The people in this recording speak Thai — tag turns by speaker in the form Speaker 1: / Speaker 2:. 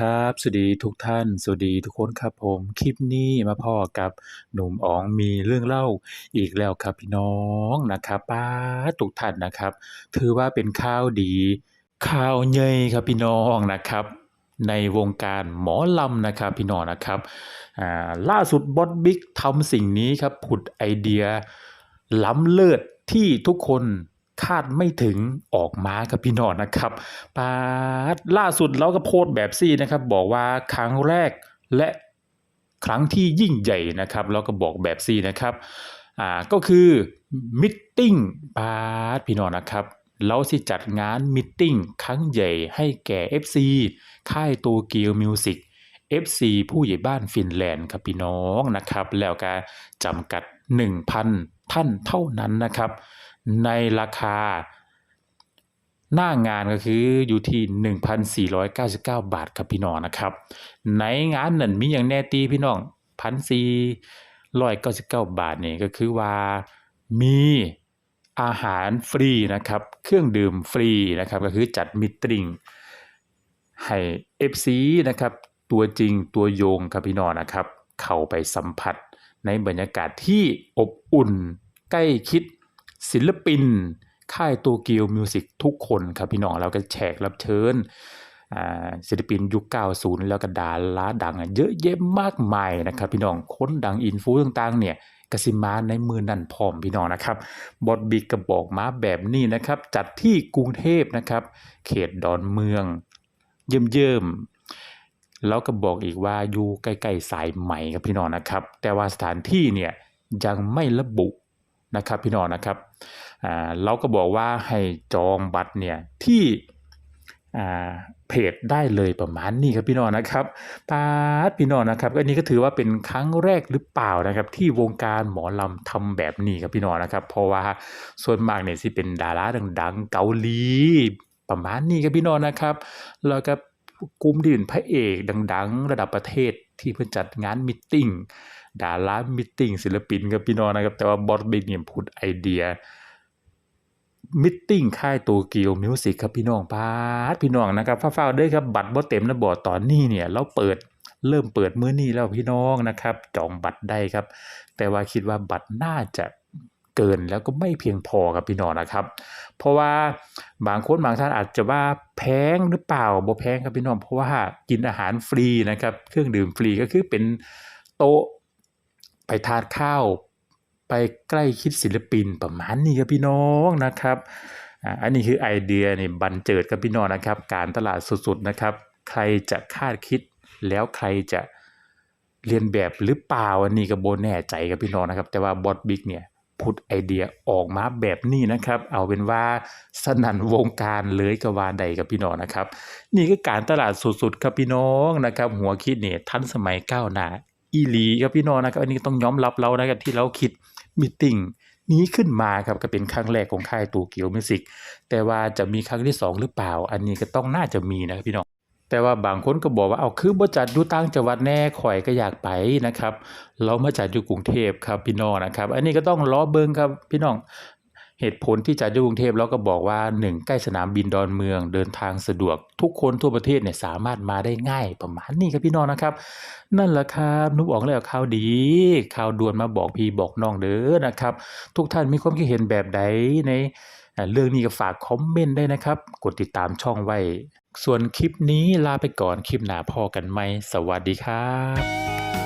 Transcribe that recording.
Speaker 1: ครับ สวัสดีทุกท่าน สวัสดีทุกคนครับผม คลิปนี้มาพ้อกับหนุ่มอ๋องมีเรื่องเล่าอีกแล้วครับพี่น้องนะครับป๊าทุกท่านนะครับ ถือว่าเป็นข่าวดีข่าวใหญ่ครับพี่น้องนะครับ ในวงการหมอลำนะครับพี่น้องนะครับ ล่าสุดบอสบิ๊กทำสิ่งนี้ครับผุดไอเดียล้ำเลิศที่ทุกคน คาดไม่ถึงออกมาครับพี่น้องนะครับปาดล่าสุดเราก็โพสต์แบบซี่นะครับ บอกว่าครั้งแรกและครั้งที่ยิ่งใหญ่นะครับเราก็บอกแบบซี่นะครับอ่าก็คือมิทติ้งปาดพี่น้องนะครับเราสิจัดงานมิทติ้งครั้งใหญ่ให้แก่ FC ค่ายโตเกียวมิวสิก FC ผู้ใหญ่บ้านฟินแลนด์ครับพี่น้องนะครับ แล้วก็จำกัด 1,000 ท่านเท่านั้นนะครับ ในราคา หน้างานก็คืออยู่ที่ 1,499 บาทครับพี่น้องนะครับ ในงานนั้นมีอย่างแน่ตีพี่น้อง1,499 บาทนี่ก็คือว่ามีอาหารฟรีนะครับ เครื่องดื่มฟรีนะครับ ก็คือจัดมิตติ้งให้ FC นะครับ ตัวจริงตัวโยงครับพี่น้องนะครับ เข้าไปสัมผัสในบรรยากาศที่อบอุ่นใกล้คิด ศิลปิน ค่ายโตเกียวมิวสิกทุกคนครับพี่น้องแล้วก็แขกรับเชิญศิลปินยุค 90 แล้วก็ดาราดังเยอะแยะมากมายนะครับ พี่น้องคนดังอินฟูต่างๆ เนี่ยกสิมาในมือนั่นพร้อมพี่น้องนะครับ บอดบิ๊กก็บอกมาแบบนี้นะครับ จัดที่กรุงเทพนะครับ เขตดอนเมือง เยิ่มๆแล้วก็บอกอีกว่าอยู่ใกล้ๆสายไหม่ครับพี่น้องนะครับ แต่ว่าสถานที่เนี่ยยังไม่ระบุนะครับพี่น้องนะครับ อ่าเราก็บอกว่าให้จองบัตรเนี่ยที่อ่าเพจได้เลยประมาณนี้ครับพี่น้องนะครับปาดพี่น้องนะครับอันนี้ก็ถือว่าเป็นครั้งแรกหรือเปล่านะครับ ที่วงการหมอลำทำแบบนี้ครับพี่น้องนะครับ เพราะว่าส่วนมากเนี่ยสิเป็นดาราดังๆ เกาหลีประมาณนี้ครับพี่น้องนะครับ แล้วก็กลุ่มที่เป็นพระเอกดัง ๆ ระดับประเทศที่เพิ่นจัดงานมิทติ้ง ดารามิทติ้งศิลปินครับพี่น้องนะครับ แต่ว่าบอสบิ๊กเนี่ยพูดไอเดียมิทติ้งค่ายโตเกียวมิวสิกครับพี่น้องพาดพี่น้องนะครับฟ้าวๆเด้อครับบัตรบ่เต็มนะบ่ตอนนี้เนี่ยเราเปิดเริ่มเปิดมื้อนี้แล้วพี่น้องนะครับ จองบัตรได้ครับ แต่ว่าคิดว่าบัตรน่าจะเกินแล้วก็ไม่เพียงพอครับพี่น้องนะครับ เพราะว่าบางคนบางท่านอาจจะว่าแพงหรือเปล่าบ่แพงครับพี่น้องเพราะว่ากินอาหารฟรีนะครับ เครื่องดื่มฟรีก็คือเป็นโต๊ะ ไปทานข้าว ไปใกล้คิดศิลปินประมาณนี้ครับพี่น้องนะครับอันนี้คือไอเดียนี่บันเจิดครับพี่น้องนะครับ การตลาดสุดๆนะครับ ใครจะคาดคิดแล้วใครจะเรียนแบบหรือเปล่าอันนี้ก็โบแน่ใจครับพี่น้องนะครับ แต่ว่าบอสบิ๊กเนี่ยพุดไอเดียออกมาแบบนี้นะครับ เอาเป็นว่าสนั่นวงการเลยกว่าใดกับพี่น้องนะครับ นี่ก็การตลาดสุดๆครับพี่น้องนะครับ หัวคิดเนี่ยทันสมัยก้าวหน้า อีหลีครับพี่น้องนะครับอันนี้ต้องยอมรับเรานะครับที่เราคิดมิทติ้งนี้ขึ้นมาครับก็เป็นครั้งแรกของค่ายตูเกียวมิวสิกแต่ว่าจะมีครั้งที่สองหรือเปล่า อันนี้ก็ต้องน่าจะมีนะครับพี่น้องแต่ว่าบางคนก็บอกว่าเอาคือบ่จัดอยู่ต่างจังหวัดแน่ข่อยก็อยากไปนะครับ เรามาจัดอยู่กรุงเทพครับพี่น้องนะครับ อันนี้ก็ต้องล้อเบิงครับพี่น้อง เหตุผลที่จัดอยู่กรุงเทพเราก็บอกว่า 1 ใกล้สนามบินดอนเมืองเดินทางสะดวก ทุกคนทั่วประเทศเนี่ยสามารถมาได้ง่ายประมาณนี้ครับพี่น้องนะครับ นั่นแหละครับนุกออกแล้วข่าวดีข่าวด่วนมาบอกพี่บอกน้องเด้อนะครับ ทุกท่านมีความคิดเห็นแบบใดในเรื่องนี้ก็ฝากคอมเมนต์ได้นะครับ กดติดตามช่องไว้ ส่วนคลิปนี้ลาไปก่อนคลิปหน้าพอกันไหมสวัสดีครับ